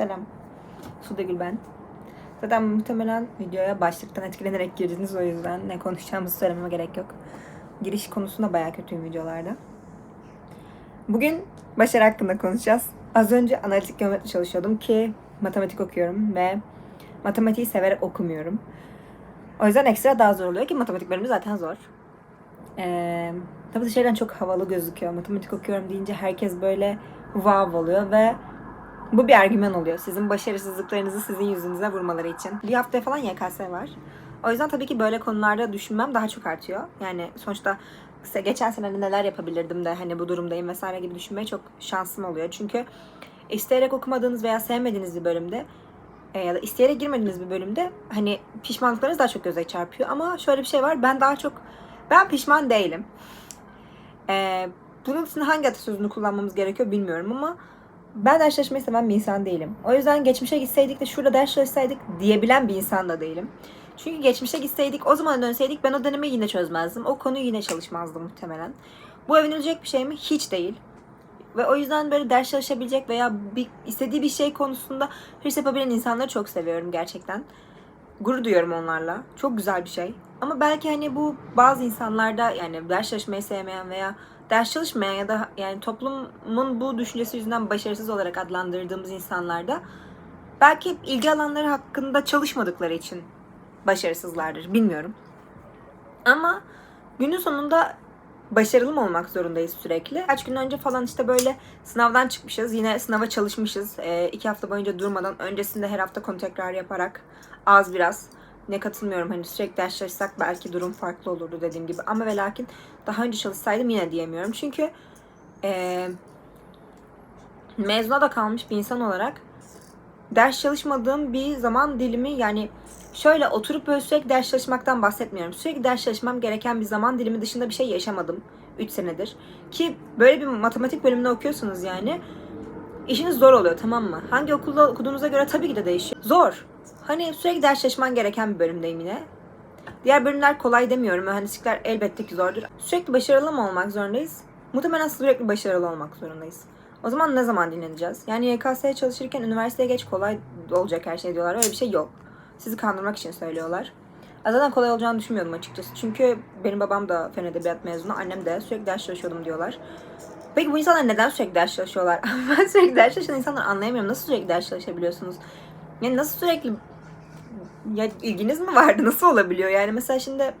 Selam. Sude Gül ben. Zaten muhtemelen videoya başlıktan etkilenerek girdiniz o yüzden ne konuşacağımızı söylememe gerek yok. Giriş konusunda bayağı kötüyüm videolarda. Bugün başarı hakkında konuşacağız. Az önce analitik geometri çalışıyordum ki matematik okuyorum ve matematiği severek okumuyorum. O yüzden ekstra daha zor oluyor ki matematik bölümü zaten zor. Ee, tabii dışarıdan çok havalı gözüküyor. Matematik okuyorum deyince herkes böyle wow oluyor ve bu bir argüman oluyor. Sizin başarısızlıklarınızı sizin yüzünüze vurmaları için. Bir haftaya falan YKS var. O yüzden tabii ki böyle konularda düşünmem daha çok artıyor. Yani sonuçta geçen sene neler yapabilirdim de hani bu durumdayım vesaire gibi düşünmeye çok şansım oluyor. Çünkü isteyerek okumadığınız veya sevmediğiniz bir bölümde e, ya da isteyerek girmediğiniz bir bölümde hani pişmanlıklarınız daha çok göze çarpıyor. Ama şöyle bir şey var. Ben daha çok ben pişman değilim. E, bunun için hangi atasözünü kullanmamız gerekiyor bilmiyorum ama ben ders çalışmayı seven bir insan değilim. O yüzden geçmişe gitseydik de şurada ders çalışsaydık diyebilen bir insan da değilim. Çünkü geçmişe gitseydik, o zaman dönseydik ben o dönemi yine çözmezdim. O konuyu yine çalışmazdım muhtemelen. Bu övünülecek bir şey mi? Hiç değil. Ve o yüzden böyle ders çalışabilecek veya bir, istediği bir şey konusunda hırs yapabilen insanları çok seviyorum gerçekten. Gurur duyuyorum onlarla. Çok güzel bir şey. Ama belki hani bu bazı insanlarda yani ders çalışmayı sevmeyen veya ders çalışmayan ya da yani toplumun bu düşüncesi yüzünden başarısız olarak adlandırdığımız insanlarda belki ilgi alanları hakkında çalışmadıkları için başarısızlardır. Bilmiyorum. Ama günün sonunda başarılı mı olmak zorundayız sürekli? Kaç gün önce falan işte böyle sınavdan çıkmışız. Yine sınava çalışmışız. E, iki hafta boyunca durmadan. Öncesinde her hafta konu yaparak az biraz. Ne katılmıyorum hani sürekli ders çalışsak belki durum farklı olurdu dediğim gibi. Ama ve lakin daha önce çalışsaydım yine diyemiyorum. Çünkü e, mezuna da kalmış bir insan olarak ders çalışmadığım bir zaman dilimi yani şöyle oturup böyle sürekli ders çalışmaktan bahsetmiyorum. Sürekli ders çalışmam gereken bir zaman dilimi dışında bir şey yaşamadım 3 senedir. Ki böyle bir matematik bölümünde okuyorsunuz yani işiniz zor oluyor tamam mı? Hangi okulda okuduğunuza göre tabii ki de değişiyor. Zor. Hani sürekli ders çalışman gereken bir bölümdeyim yine. Diğer bölümler kolay demiyorum. Mühendislikler elbette ki zordur. Sürekli başarılı mı olmak zorundayız? Muhtemelen sürekli başarılı olmak zorundayız. O zaman ne zaman dinleneceğiz? Yani YKS'ye çalışırken üniversiteye geç kolay olacak her şey diyorlar. Öyle bir şey yok. Sizi kandırmak için söylüyorlar. Zaten kolay olacağını düşünmüyordum açıkçası. Çünkü benim babam da fen edebiyat mezunu, annem de sürekli ders çalışıyordum diyorlar. Peki bu insanlar neden sürekli ders çalışıyorlar? ben sürekli ders çalışan insanları anlayamıyorum. Nasıl sürekli ders çalışabiliyorsunuz? Yani nasıl sürekli ya ilginiz mi vardı? Nasıl olabiliyor? Yani mesela şimdi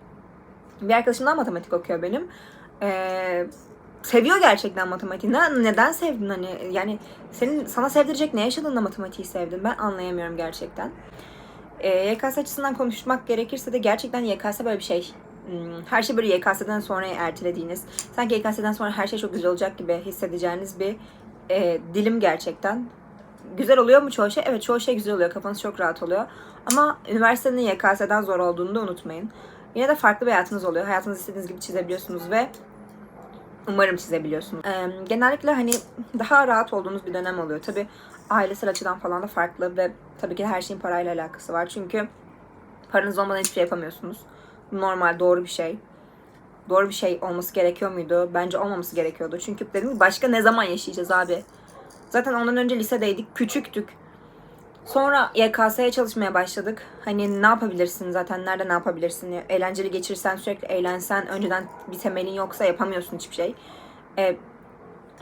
bir arkadaşımdan matematik okuyor benim. Ee, seviyor gerçekten matematiği. Ne, neden sevdin hani? Yani senin sana sevdirecek ne yaşadın da matematiği sevdin? Ben anlayamıyorum gerçekten. Ee, YKS açısından konuşmak gerekirse de gerçekten YKS böyle bir şey. Hmm, Her şey böyle YKS'den sonra ertelediğiniz, sanki YKS'den sonra her şey çok güzel olacak gibi hissedeceğiniz bir e, dilim gerçekten. Güzel oluyor mu çoğu şey? Evet çoğu şey güzel oluyor. Kafanız çok rahat oluyor. Ama üniversitenin YKS'den zor olduğunu da unutmayın. Yine de farklı bir hayatınız oluyor. Hayatınızı istediğiniz gibi çizebiliyorsunuz ve umarım çizebiliyorsunuz. Ee, genellikle hani daha rahat olduğunuz bir dönem oluyor. Tabi ailesel açıdan falan da farklı ve tabii ki her şeyin parayla alakası var. Çünkü paranız olmadan hiçbir şey yapamıyorsunuz. Normal, doğru bir şey. Doğru bir şey olması gerekiyor muydu? Bence olmaması gerekiyordu. Çünkü dedim başka ne zaman yaşayacağız abi? Zaten ondan önce lisedeydik, küçüktük. Sonra YKS'ye çalışmaya başladık. Hani ne yapabilirsin zaten, nerede ne yapabilirsin? Eğlenceli geçirsen, sürekli eğlensen, önceden bir temelin yoksa yapamıyorsun hiçbir şey. Ee,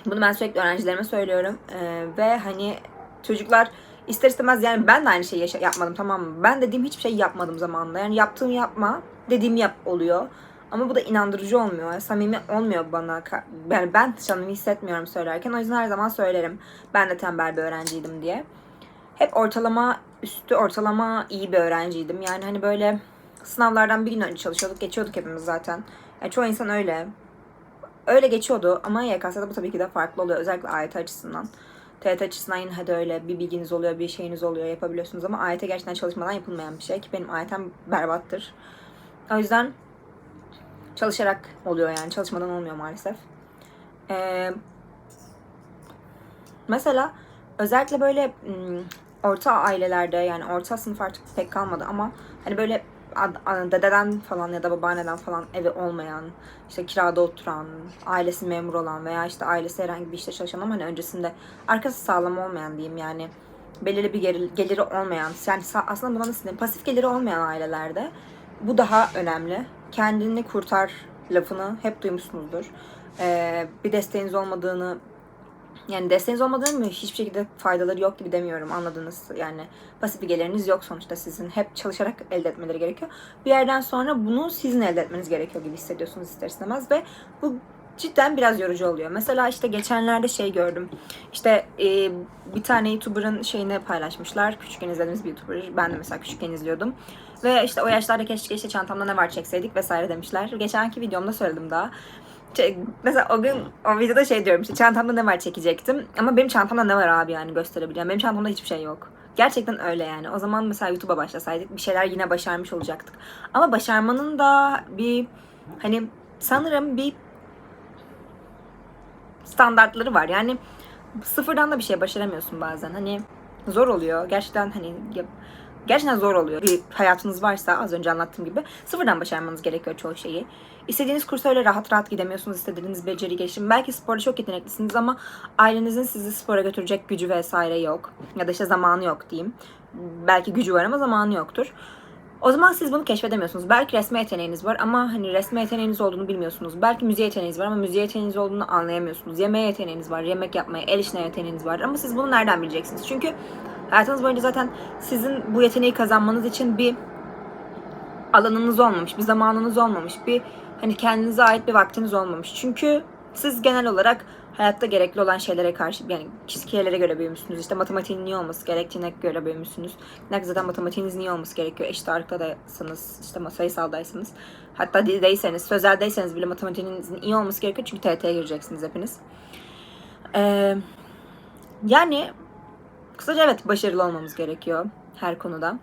bunu ben sürekli öğrencilerime söylüyorum. Ee, ve hani çocuklar ister istemez yani ben de aynı şeyi yapmadım tamam mı? Ben dediğim hiçbir şey yapmadım zamanında. Yani yaptığım yapma, dediğim yap oluyor. Ama bu da inandırıcı olmuyor. Samimi olmuyor bana. Yani ben samimi hissetmiyorum söylerken. O yüzden her zaman söylerim. Ben de tembel bir öğrenciydim diye. Hep ortalama, üstü ortalama iyi bir öğrenciydim. Yani hani böyle sınavlardan bir gün önce çalışıyorduk. Geçiyorduk hepimiz zaten. Yani çoğu insan öyle. Öyle geçiyordu ama YKS'de bu tabii ki de farklı oluyor. Özellikle AYT açısından. TYT açısından yine de öyle bir bilginiz oluyor, bir şeyiniz oluyor, yapabiliyorsunuz ama AYT gerçekten çalışmadan yapılmayan bir şey ki benim AYT'm berbattır. O yüzden çalışarak oluyor yani çalışmadan olmuyor maalesef. Ee, mesela özellikle böyle orta ailelerde yani orta sınıf artık pek kalmadı ama hani böyle dededen falan ya da babaanneden falan evi olmayan, işte kirada oturan, ailesi memur olan veya işte ailesi herhangi bir işte çalışan ama hani öncesinde arkası sağlam olmayan diyeyim yani belirli bir geliri olmayan, yani aslında buna nasıl diyeyim, pasif geliri olmayan ailelerde bu daha önemli. Kendini kurtar lafını hep duymuşsunuzdur. Ee, bir desteğiniz olmadığını yani desteğiniz olmadığını mı hiçbir şekilde faydaları yok gibi demiyorum anladınız. Yani pasif bir geliriniz yok sonuçta sizin. Hep çalışarak elde etmeleri gerekiyor. Bir yerden sonra bunu sizin elde etmeniz gerekiyor gibi hissediyorsunuz ister istemez ve bu cidden biraz yorucu oluyor. Mesela işte geçenlerde şey gördüm. İşte e, bir tane YouTuber'ın şeyini paylaşmışlar. Küçükken izlediğimiz bir YouTuber. Ben de mesela küçükken izliyordum. Ve işte o yaşlarda keşke işte çantamda ne var çekseydik vesaire demişler. Geçenki videomda söyledim daha. Mesela o gün o videoda şey diyorum işte çantamda ne var çekecektim. Ama benim çantamda ne var abi yani gösterebileceğim. Benim çantamda hiçbir şey yok. Gerçekten öyle yani. O zaman mesela YouTube'a başlasaydık bir şeyler yine başarmış olacaktık. Ama başarmanın da bir hani sanırım bir standartları var. Yani sıfırdan da bir şey başaramıyorsun bazen. Hani zor oluyor. Gerçekten hani gerçekten zor oluyor. Bir hayatınız varsa az önce anlattığım gibi sıfırdan başarmanız gerekiyor çoğu şeyi. İstediğiniz kursa öyle rahat rahat gidemiyorsunuz. İstediğiniz beceri gelişim. Belki sporda çok yeteneklisiniz ama ailenizin sizi spora götürecek gücü vesaire yok. Ya da işte zamanı yok diyeyim. Belki gücü var ama zamanı yoktur. O zaman siz bunu keşfedemiyorsunuz. Belki resme yeteneğiniz var ama hani resme yeteneğiniz olduğunu bilmiyorsunuz. Belki müziğe yeteneğiniz var ama müziğe yeteneğiniz olduğunu anlayamıyorsunuz. Yemeğe yeteneğiniz var, yemek yapmaya, el işine yeteneğiniz var ama siz bunu nereden bileceksiniz? Çünkü hayatınız boyunca zaten sizin bu yeteneği kazanmanız için bir alanınız olmamış, bir zamanınız olmamış, bir hani kendinize ait bir vaktiniz olmamış. Çünkü siz genel olarak hayatta gerekli olan şeylere karşı yani çizgilere göre büyümüşsünüz. İşte matematiğin niye olması gerektiğine göre büyümüşsünüz. Ne zaten matematiğiniz niye olması gerekiyor? Eşit ağırlıktaysanız, işte sayısaldaysanız, hatta dildeyseniz, sözeldeyseniz bile matematiğinizin iyi olması gerekiyor. Çünkü TYT'ye gireceksiniz hepiniz. Ee, yani kısaca evet başarılı olmamız gerekiyor her konuda.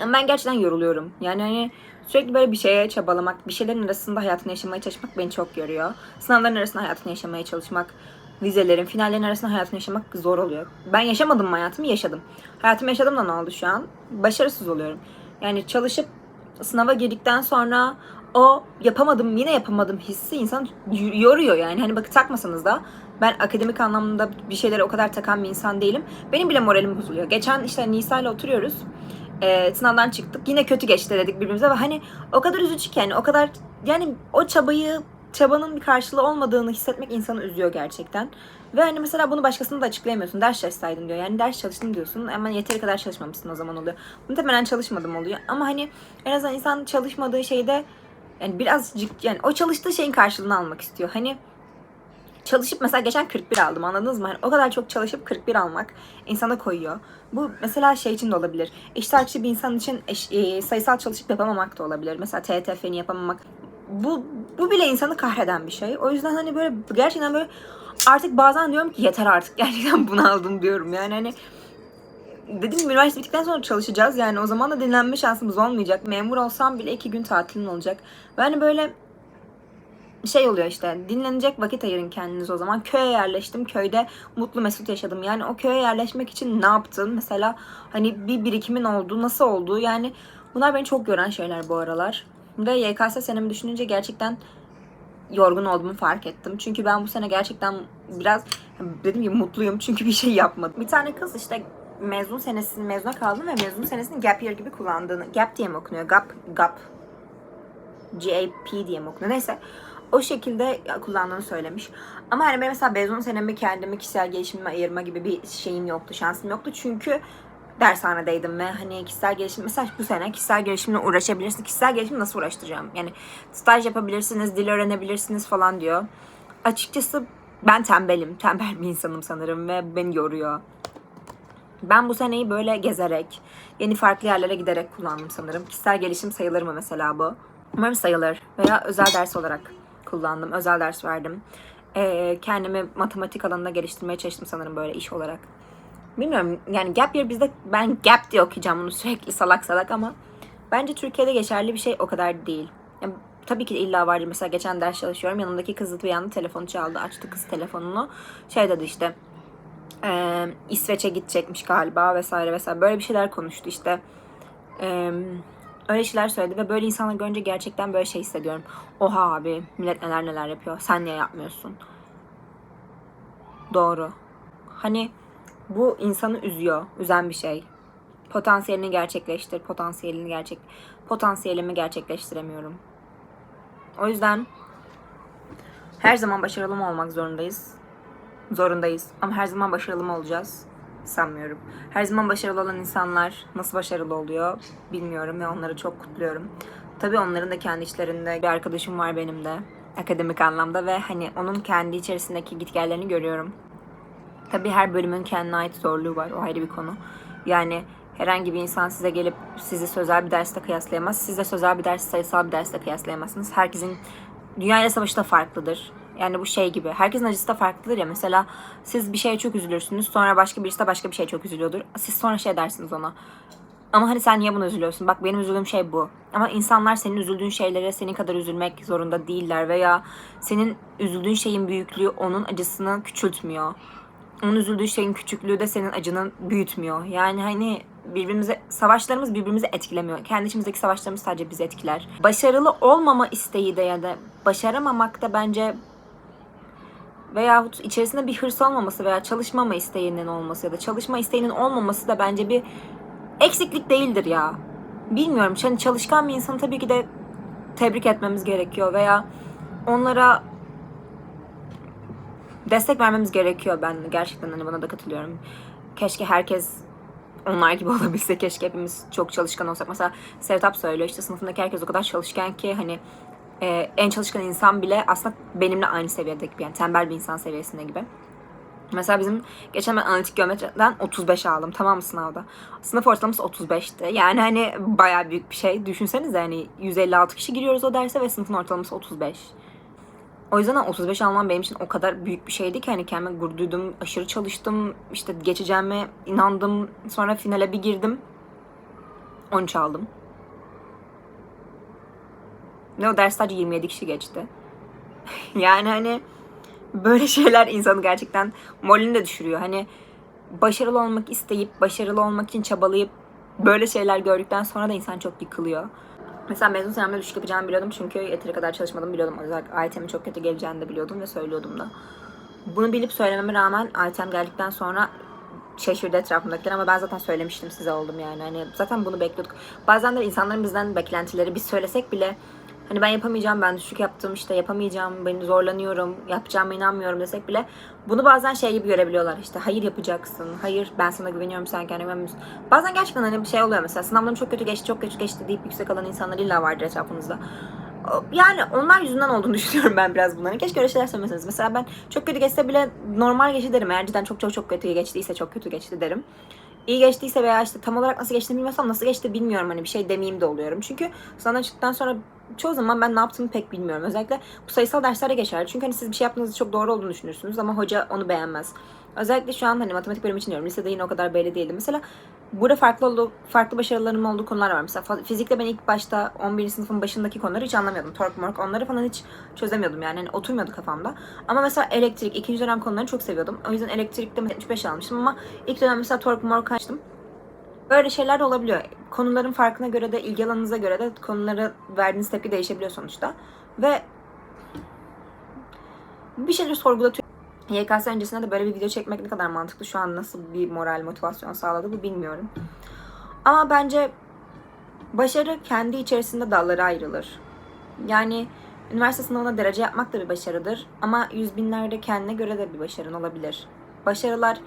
Ama ben gerçekten yoruluyorum. Yani hani sürekli böyle bir şeye çabalamak, bir şeylerin arasında hayatını yaşamaya çalışmak beni çok yoruyor. Sınavların arasında hayatını yaşamaya çalışmak, vizelerin, finallerin arasında hayatını yaşamak zor oluyor. Ben yaşamadım mı hayatımı? Yaşadım. Hayatımı yaşadım da ne oldu şu an? Başarısız oluyorum. Yani çalışıp sınava girdikten sonra o yapamadım yine yapamadım hissi insan yoruyor yani. Hani bakın takmasanız da ben akademik anlamda bir şeylere o kadar takan bir insan değilim. Benim bile moralim bozuluyor. Geçen işte Nisa ile oturuyoruz. Ee, sınavdan çıktık. Yine kötü geçti dedik birbirimize ve hani o kadar üzücü ki yani o kadar yani o çabayı çabanın bir karşılığı olmadığını hissetmek insanı üzüyor gerçekten. Ve hani mesela bunu başkasına da açıklayamıyorsun. Ders çalışsaydın diyor. Yani ders çalıştım diyorsun ama yeteri kadar çalışmamışsın o zaman oluyor. Muhtemelen çalışmadım oluyor. Ama hani en azından insan çalışmadığı şeyde yani birazcık yani o çalıştığı şeyin karşılığını almak istiyor. Hani çalışıp mesela geçen 41 aldım anladınız mı? Hani o kadar çok çalışıp 41 almak insana koyuyor. Bu mesela şey için de olabilir. Ağırlıkçı bir insan için eş, e, sayısal çalışıp yapamamak da olabilir. Mesela TET yapamamak. Bu, bu bile insanı kahreden bir şey. O yüzden hani böyle gerçekten böyle artık bazen diyorum ki yeter artık gerçekten bunaldım diyorum. Yani hani dedim üniversite bittikten sonra çalışacağız. Yani o zaman da dinlenme şansımız olmayacak. Memur olsam bile iki gün tatilin olacak. Ve hani böyle şey oluyor işte dinlenecek vakit ayırın kendiniz o zaman. Köye yerleştim. Köyde mutlu mesut yaşadım. Yani o köye yerleşmek için ne yaptın? Mesela hani bir birikimin oldu, nasıl oldu? Yani bunlar beni çok gören şeyler bu aralar. Ve YKS senemi düşününce gerçekten yorgun olduğumu fark ettim. Çünkü ben bu sene gerçekten biraz dedim ki mutluyum çünkü bir şey yapmadım. Bir tane kız işte mezun senesini mezuna kaldım ve mezun senesini gap year gibi kullandığını gap diye mi okunuyor? Gap gap GAP diye mi okunuyor? Neyse o şekilde kullandığını söylemiş. Ama hani benim mesela mezun senemi kendimi kişisel gelişimime ayırma gibi bir şeyim yoktu, şansım yoktu. Çünkü dershanedeydim ve hani kişisel gelişim mesela bu sene kişisel gelişimle uğraşabilirsiniz. Kişisel gelişim nasıl uğraştıracağım? Yani staj yapabilirsiniz, dil öğrenebilirsiniz falan diyor. Açıkçası ben tembelim. Tembel bir insanım sanırım ve beni yoruyor. Ben bu seneyi böyle gezerek, yeni farklı yerlere giderek kullandım sanırım. Kişisel gelişim sayılır mı mesela bu? Umarım sayılır. Veya özel ders olarak kullandım. Özel ders verdim. Ee, kendimi matematik alanında geliştirmeye çalıştım sanırım böyle iş olarak. Bilmiyorum yani gap year bizde ben gap diye okuyacağım bunu sürekli salak salak ama bence Türkiye'de geçerli bir şey o kadar değil. Yani, tabii ki illa vardır. Mesela geçen ders çalışıyorum. Yanımdaki kız bir anda telefonu çaldı. Açtı kız telefonunu. Şey dedi işte e, İsveç'e gidecekmiş galiba vesaire vesaire. Böyle bir şeyler konuştu işte. E, öyle şeyler söyledi ve böyle insanları görünce gerçekten böyle şey hissediyorum. Oha abi millet neler neler yapıyor. Sen niye yapmıyorsun? Doğru. Hani Bu insanı üzüyor. Üzen bir şey. Potansiyelini gerçekleştir. Potansiyelini gerçek potansiyelimi gerçekleştiremiyorum. O yüzden her zaman başarılı olmak zorundayız? Zorundayız. Ama her zaman başarılı mı olacağız? Sanmıyorum. Her zaman başarılı olan insanlar nasıl başarılı oluyor bilmiyorum ve onları çok kutluyorum. Tabii onların da kendi içlerinde bir arkadaşım var benim de akademik anlamda ve hani onun kendi içerisindeki gitgellerini görüyorum. Tabii her bölümün kendine ait zorluğu var. O ayrı bir konu. Yani herhangi bir insan size gelip sizi sözel bir derste kıyaslayamaz. Siz de sözel bir ders, sayısal bir derste kıyaslayamazsınız. Herkesin dünya ile savaşı da farklıdır. Yani bu şey gibi. Herkesin acısı da farklıdır ya. Mesela siz bir şeye çok üzülürsünüz. Sonra başka birisi de başka bir şeye çok üzülüyordur. Siz sonra şey dersiniz ona. Ama hani sen niye buna üzülüyorsun? Bak benim üzüldüğüm şey bu. Ama insanlar senin üzüldüğün şeylere senin kadar üzülmek zorunda değiller veya senin üzüldüğün şeyin büyüklüğü onun acısını küçültmüyor. Onun üzüldüğü şeyin küçüklüğü de senin acını büyütmüyor. Yani hani birbirimize savaşlarımız birbirimizi etkilemiyor. Kendi içimizdeki savaşlarımız sadece bizi etkiler. Başarılı olmama isteği de ya da başaramamak da bence veyahut içerisinde bir hırs olmaması veya çalışmama isteğinin olması ya da çalışma isteğinin olmaması da bence bir eksiklik değildir ya. Bilmiyorum. Yani çalışkan bir insanı tabii ki de tebrik etmemiz gerekiyor veya onlara destek vermemiz gerekiyor. Ben gerçekten hani buna da katılıyorum. Keşke herkes onlar gibi olabilse. Keşke hepimiz çok çalışkan olsak. Mesela Sertap söylüyor işte sınıfındaki herkes o kadar çalışkan ki hani e, en çalışkan insan bile aslında benimle aynı seviyede gibi. Yani tembel bir insan seviyesinde gibi. Mesela bizim geçen ben analitik geometriden 35 aldım tamam mı sınavda? Sınıf ortalaması 35'ti. Yani hani bayağı büyük bir şey. Düşünsenize hani 156 kişi giriyoruz o derse ve sınıfın ortalaması 35. O yüzden 35 almam benim için o kadar büyük bir şeydi ki hani kendime gurur duydum, aşırı çalıştım, işte geçeceğime inandım. Sonra finale bir girdim. 13 aldım. Ve o ders sadece 27 kişi geçti. yani hani böyle şeyler insanı gerçekten moralini de düşürüyor. Hani başarılı olmak isteyip, başarılı olmak için çabalayıp böyle şeyler gördükten sonra da insan çok yıkılıyor. Mesela mezun senemde düşük yapacağımı biliyordum çünkü yeteri kadar çalışmadım biliyordum. Özellikle AYT'min çok kötü geleceğini de biliyordum ve söylüyordum da. Bunu bilip söylememe rağmen AYT'm geldikten sonra şaşırdı etrafımdakiler ama ben zaten söylemiştim size oldum yani. Hani zaten bunu bekliyorduk. Bazen de insanların bizden beklentileri biz söylesek bile hani ben yapamayacağım, ben düşük yaptım, işte yapamayacağım, ben zorlanıyorum, yapacağıma inanmıyorum desek bile bunu bazen şey gibi görebiliyorlar. İşte hayır yapacaksın, hayır ben sana güveniyorum, sen kendine. Bazen gerçekten hani bir şey oluyor mesela sınavlarım çok kötü geçti, çok kötü geçti deyip yüksek alan insanlar illa vardır etrafınızda. Yani onlar yüzünden olduğunu düşünüyorum ben biraz bunların. Keşke öyle şeyler söylemeseniz. Mesela ben çok kötü geçse bile normal geçti derim. Eğer cidden çok çok çok kötü geçtiyse çok kötü geçti derim. İyi geçtiyse veya işte tam olarak nasıl geçtiğini bilmiyorsam nasıl geçti bilmiyorum. Hani bir şey demeyeyim de oluyorum. Çünkü sınavdan çıktıktan sonra çoğu zaman ben ne yaptığımı pek bilmiyorum. Özellikle bu sayısal derslerde geçer. Çünkü hani siz bir şey yaptığınızda çok doğru olduğunu düşünürsünüz ama hoca onu beğenmez. Özellikle şu an hani matematik bölümü için diyorum. Lisede yine o kadar belli değildi. Mesela burada farklı oldu, farklı başarılarım olduğu konular var. Mesela fizikte ben ilk başta 11. sınıfın başındaki konuları hiç anlamıyordum. Tork mork onları falan hiç çözemiyordum yani. Hani oturmuyordu kafamda. Ama mesela elektrik, ikinci dönem konularını çok seviyordum. O yüzden elektrikte 75 almıştım ama ilk dönem mesela tork mork açtım. Böyle şeyler de olabiliyor. Konuların farkına göre de, ilgi alanınıza göre de konulara verdiğiniz tepki değişebiliyor sonuçta. Ve bir şeyleri sorgulatıyor. YKS öncesinde de böyle bir video çekmek ne kadar mantıklı. Şu an nasıl bir moral, motivasyon sağladı bu bilmiyorum. Ama bence başarı kendi içerisinde dallara ayrılır. Yani üniversite sınavına derece yapmak da bir başarıdır. Ama yüz binlerde kendine göre de bir başarın olabilir. Başarılar,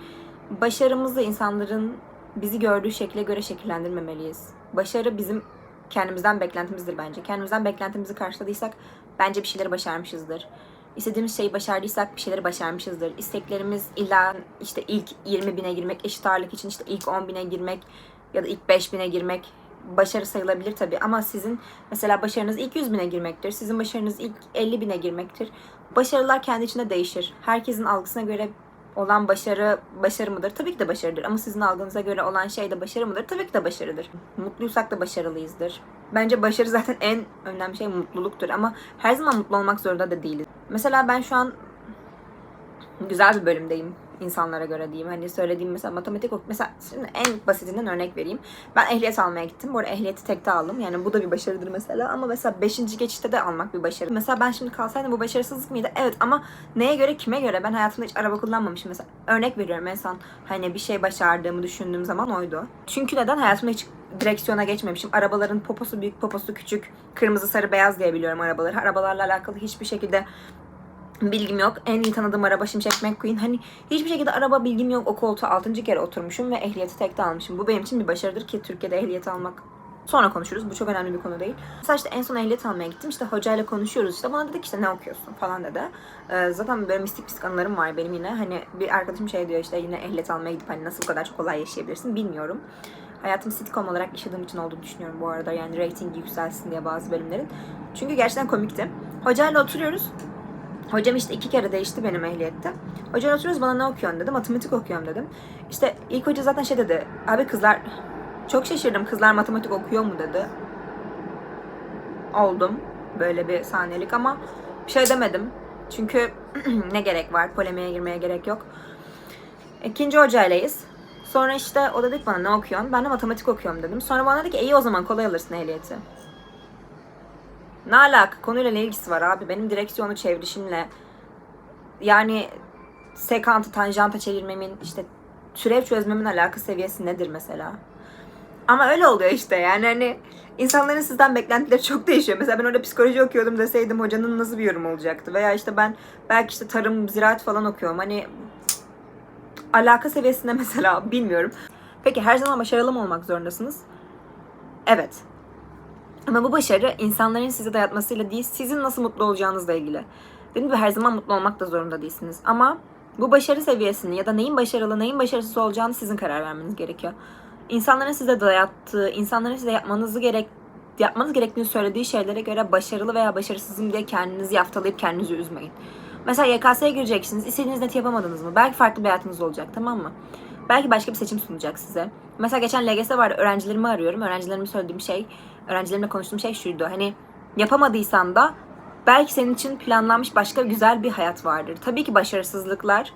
başarımızı insanların bizi gördüğü şekle göre şekillendirmemeliyiz. Başarı bizim kendimizden beklentimizdir bence. Kendimizden beklentimizi karşıladıysak bence bir şeyleri başarmışızdır. İstediğimiz şeyi başardıysak bir şeyleri başarmışızdır. İsteklerimiz illa işte ilk 20 bine girmek, eşit ağırlık için işte ilk 10 bine girmek ya da ilk 5 bine girmek başarı sayılabilir tabii. Ama sizin mesela başarınız ilk 100 bine girmektir. Sizin başarınız ilk 50 bine girmektir. Başarılar kendi içinde değişir. Herkesin algısına göre olan başarı başarı mıdır? Tabii ki de başarıdır. Ama sizin algınıza göre olan şey de başarı mıdır? Tabii ki de başarıdır. Mutluysak da başarılıyızdır. Bence başarı zaten en önemli şey mutluluktur. Ama her zaman mutlu olmak zorunda da değiliz. Mesela ben şu an güzel bir bölümdeyim. İnsanlara göre diyeyim. Hani söylediğim mesela matematik ok mesela şimdi en basitinden örnek vereyim. Ben ehliyet almaya gittim. Bu arada ehliyeti tekte aldım. Yani bu da bir başarıdır mesela ama mesela 5. geçişte de almak bir başarı. Mesela ben şimdi kalsaydım bu başarısızlık mıydı? Evet ama neye göre kime göre? Ben hayatımda hiç araba kullanmamışım mesela. Örnek veriyorum en hani bir şey başardığımı düşündüğüm zaman oydu. Çünkü neden? Hayatımda hiç direksiyona geçmemişim. Arabaların poposu büyük, poposu küçük, kırmızı, sarı, beyaz diye biliyorum arabaları. Arabalarla alakalı hiçbir şekilde bilgim yok. En iyi tanıdığım araba Şimşek McQueen. Hani hiçbir şekilde araba bilgim yok. O koltuğa 6. kere oturmuşum ve ehliyeti tekte almışım. Bu benim için bir başarıdır ki Türkiye'de ehliyet almak Sonra konuşuruz. Bu çok önemli bir konu değil. Mesela işte en son ehliyet almaya gittim. İşte hocayla konuşuyoruz. İşte bana dedi ki işte ne okuyorsun falan dedi. Ee, zaten böyle mistik mistik anılarım var benim yine. Hani bir arkadaşım şey diyor işte yine ehliyet almaya gidip hani nasıl bu kadar çok kolay yaşayabilirsin bilmiyorum. Hayatım sitcom olarak yaşadığım için olduğunu düşünüyorum bu arada. Yani rating yükselsin diye bazı bölümlerin. Çünkü gerçekten komikti. Hocayla oturuyoruz. Hocam işte iki kere değişti benim ehliyette. Hocayla oturuyoruz bana ne okuyorsun dedi. Matematik okuyorum dedim. İşte ilk hoca zaten şey dedi. Abi kızlar çok şaşırdım kızlar matematik okuyor mu dedi. Oldum böyle bir saniyelik ama bir şey demedim. Çünkü ne gerek var polemiğe girmeye gerek yok. İkinci hocaylayız. Sonra işte o dedi bana ne okuyorsun? Ben de matematik okuyorum dedim. Sonra bana dedi ki iyi o zaman kolay alırsın ehliyeti. Ne alaka? Konuyla ne ilgisi var abi? Benim direksiyonu çevrişimle yani sekantı tanjanta çevirmemin işte türev çözmemin alaka seviyesi nedir mesela? Ama öyle oluyor işte yani hani insanların sizden beklentileri çok değişiyor. Mesela ben orada psikoloji okuyordum deseydim hocanın nasıl bir yorum olacaktı? Veya işte ben belki işte tarım, ziraat falan okuyorum. Hani alaka seviyesinde mesela bilmiyorum. Peki her zaman başarılı mı olmak zorundasınız? Evet. Ama bu başarı insanların size dayatmasıyla değil, sizin nasıl mutlu olacağınızla ilgili. Dediğim gibi her zaman mutlu olmak da zorunda değilsiniz. Ama bu başarı seviyesini ya da neyin başarılı, neyin başarısız olacağını sizin karar vermeniz gerekiyor. İnsanların size dayattığı, insanların size yapmanızı gerek yapmanız gerektiğini söylediği şeylere göre başarılı veya başarısızım diye kendinizi yaftalayıp kendinizi üzmeyin. Mesela YKS'ye gireceksiniz. İstediğiniz neti yapamadınız mı? Belki farklı bir hayatınız olacak tamam mı? Belki başka bir seçim sunacak size. Mesela geçen LGS vardı. Öğrencilerimi arıyorum. Öğrencilerime söylediğim şey, öğrencilerimle konuştuğum şey şuydu. Hani yapamadıysan da belki senin için planlanmış başka güzel bir hayat vardır. Tabii ki başarısızlıklar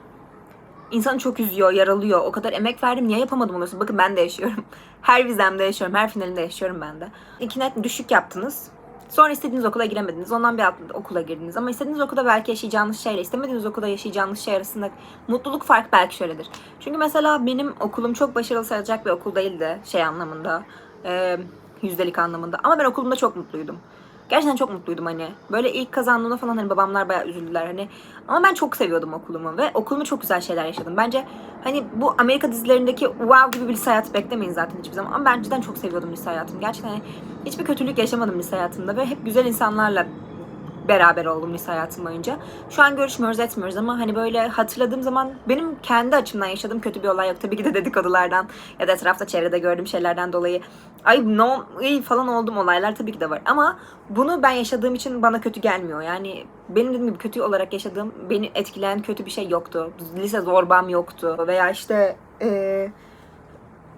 insanı çok üzüyor, yaralıyor. O kadar emek verdim niye yapamadım onu? Bakın ben de yaşıyorum. Her vizemde yaşıyorum, her finalinde yaşıyorum ben de. İki net düşük yaptınız. Sonra istediğiniz okula giremediniz. Ondan bir alt okula girdiniz. Ama istediğiniz okulda belki yaşayacağınız şeyle istemediğiniz okulda yaşayacağınız şey arasında mutluluk fark belki şöyledir. Çünkü mesela benim okulum çok başarılı sayılacak bir okul değildi şey anlamında. E, yüzdelik anlamında. Ama ben okulumda çok mutluydum. Gerçekten çok mutluydum hani. Böyle ilk kazandığımda falan hani babamlar bayağı üzüldüler hani. Ama ben çok seviyordum okulumu ve okulumda çok güzel şeyler yaşadım. Bence hani bu Amerika dizilerindeki wow gibi bir lise hayatı beklemeyin zaten hiçbir zaman. Ama ben cidden çok seviyordum lise hayatımı. Gerçekten hani hiçbir kötülük yaşamadım lise hayatımda ve hep güzel insanlarla beraber oldum lise hayatım boyunca. Şu an görüşmüyoruz etmiyoruz ama hani böyle hatırladığım zaman benim kendi açımdan yaşadığım kötü bir olay yok. Tabii ki de dedikodulardan ya da etrafta çevrede gördüğüm şeylerden dolayı ay no ay falan oldum olaylar tabii ki de var. Ama bunu ben yaşadığım için bana kötü gelmiyor. Yani benim dediğim gibi kötü olarak yaşadığım beni etkileyen kötü bir şey yoktu. Lise zorbam yoktu veya işte eee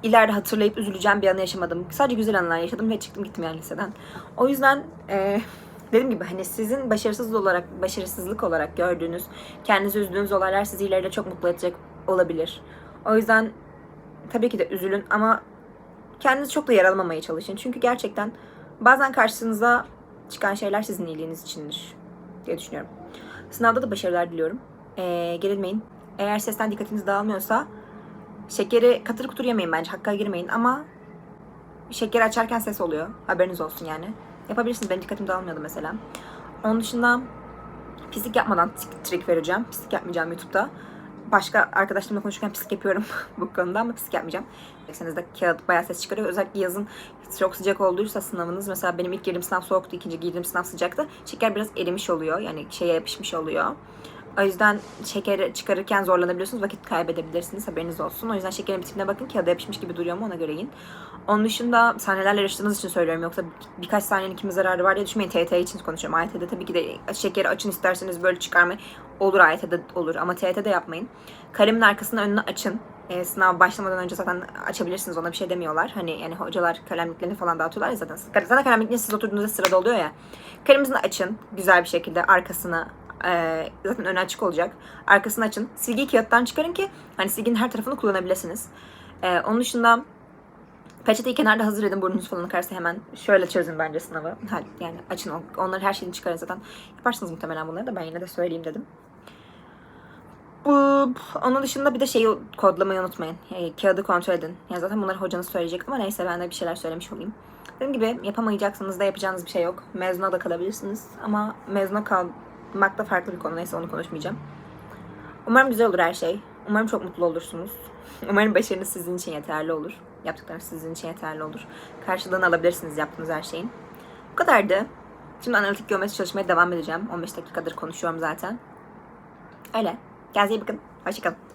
ileride hatırlayıp üzüleceğim bir anı yaşamadım. Sadece güzel anılar yaşadım ve çıktım gittim yani liseden. O yüzden eee dediğim gibi hani sizin başarısız olarak, başarısızlık olarak gördüğünüz, kendinizi üzdüğünüz olaylar sizi ileride çok mutlu edecek olabilir. O yüzden tabii ki de üzülün ama kendinizi çok da yaralamamaya çalışın. Çünkü gerçekten bazen karşınıza çıkan şeyler sizin iyiliğiniz içindir diye düşünüyorum. Sınavda da başarılar diliyorum. Ee, gerilmeyin. Eğer sesten dikkatiniz dağılmıyorsa şekeri katır kutur yemeyin bence. Hakka girmeyin ama şekeri açarken ses oluyor. Haberiniz olsun yani. Yapabilirsiniz. Benim dikkatim dağılmıyordu mesela. Onun dışında pislik yapmadan trik vereceğim. Pislik yapmayacağım YouTube'da. Başka arkadaşlarımla konuşurken pislik yapıyorum bu konuda ama pislik yapmayacağım. Derseniz de kağıt bayağı ses çıkarıyor. Özellikle yazın çok sıcak olduysa sınavınız. Mesela benim ilk girdiğim sınav soğuktu, ikinci girdiğim sınav sıcaktı. Şeker biraz erimiş oluyor. Yani şeye yapışmış oluyor. O yüzden şekeri çıkarırken zorlanabiliyorsunuz. Vakit kaybedebilirsiniz. Haberiniz olsun. O yüzden şekerin bitimine bakın. Kağıda yapışmış gibi duruyor mu ona göre yiyin. Onun dışında sahnelerle yarıştığınız için söylüyorum. Yoksa birkaç sahnenin kime zararı var diye düşünmeyin. TYT için konuşuyorum. AYT'de tabii ki de şekeri açın isterseniz böyle çıkarmayın. Olur AYT'de olur ama TYT'de yapmayın. Kalemin arkasını önünü açın. E, sınav başlamadan önce zaten açabilirsiniz ona bir şey demiyorlar. Hani yani hocalar kalemliklerini falan dağıtıyorlar ya zaten. Zaten kalemliklerini siz oturduğunuzda sırada oluyor ya. Kaleminizi açın güzel bir şekilde arkasını Ee, zaten önü açık olacak. Arkasını açın. Silgiyi kağıttan çıkarın ki hani silginin her tarafını kullanabilirsiniz. Ee, onun dışında peçeteyi kenarda hazır edin. Burnunuz falan akarsa hemen şöyle çözün bence sınavı. Yani açın on- onları her şeyini çıkarın zaten. Yaparsınız muhtemelen bunları da ben yine de söyleyeyim dedim. Bu, onun dışında bir de şeyi kodlamayı unutmayın. E, kağıdı kontrol edin. Ya zaten bunları hocanız söyleyecek ama neyse ben de bir şeyler söylemiş olayım. Dediğim gibi yapamayacaksınız da yapacağınız bir şey yok. Mezuna da kalabilirsiniz ama mezuna kalmak da farklı bir konu. Neyse onu konuşmayacağım. Umarım güzel olur her şey. Umarım çok mutlu olursunuz. Umarım başarınız sizin için yeterli olur. Yaptıklarınız sizin için yeterli olur. Karşılığını alabilirsiniz yaptığınız her şeyin. Bu kadardı. Şimdi analitik geometri çalışmaya devam edeceğim. 15 dakikadır konuşuyorum zaten. Öyle. Kendinize iyi bakın. Hoşçakalın.